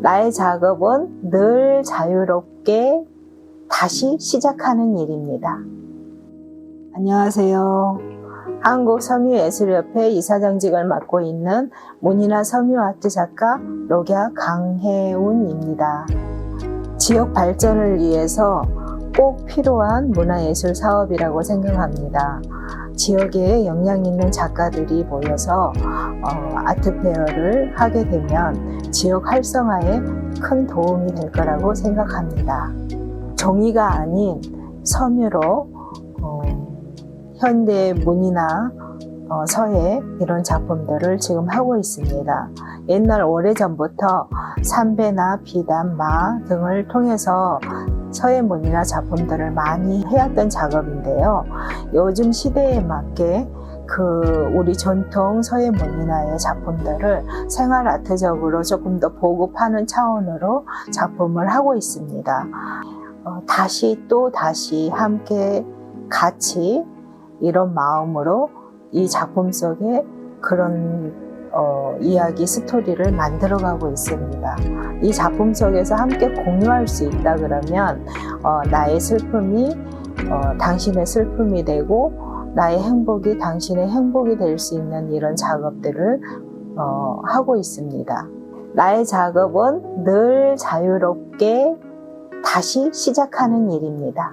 나의 작업은 늘 자유롭게 다시 시작하는 일입니다. 안녕하세요. 한국 섬유예술협회 이사장직을 맡고 있는 문이나 섬유아트 작가 록야 강혜운입니다. 지역 발전을 위해서 꼭 필요한 문화예술 사업이라고 생각합니다. 지역에 역량 있는 작가들이 모여서 어, 아트페어를 하게 되면 지역 활성화에 큰 도움이 될 거라고 생각합니다. 종이가 아닌 섬유로 어, 현대 문이나 어, 서예 이런 작품들을 지금 하고 있습니다. 옛날 오래전부터 삼배나 비단, 마 등을 통해서 서예문이나 작품들을 많이 해왔던 작업인데요. 요즘 시대에 맞게 그 우리 전통 서예문이나의 작품들을 생활 아트적으로 조금 더 보급하는 차원으로 작품을 하고 있습니다. 어, 다시 또 다시 함께 같이 이런 마음으로 이 작품 속에 그런 어, 이야기 스토리를 만들어가고 있습니다. 이 작품 속에서 함께 공유할 수 있다 그러면 어, 나의 슬픔이 어, 당신의 슬픔이 되고 나의 행복이 당신의 행복이 될 수 있는 이런 작업들을 어, 하고 있습니다. 나의 작업은 늘 자유롭게 다시 시작하는 일입니다.